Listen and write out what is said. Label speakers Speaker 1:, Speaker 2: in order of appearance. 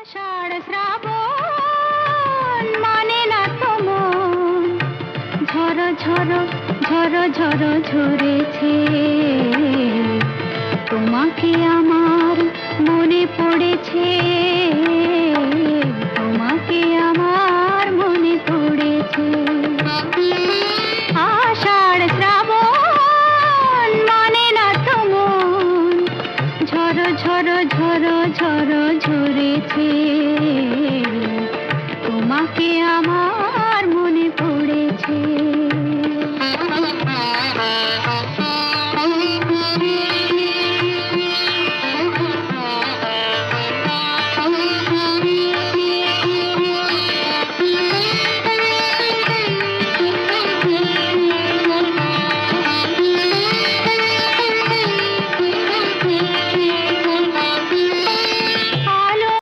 Speaker 1: মানে ঝরো ঝরো ঝরেছে। তোমাকে আমার মনে পড়েছে, তোমাকে আমার মনে পড়েছে। আষাঢ় শ্রাবণ মানে না তোমন ঝড় ঝড় ঝড় ঝড় ঝরে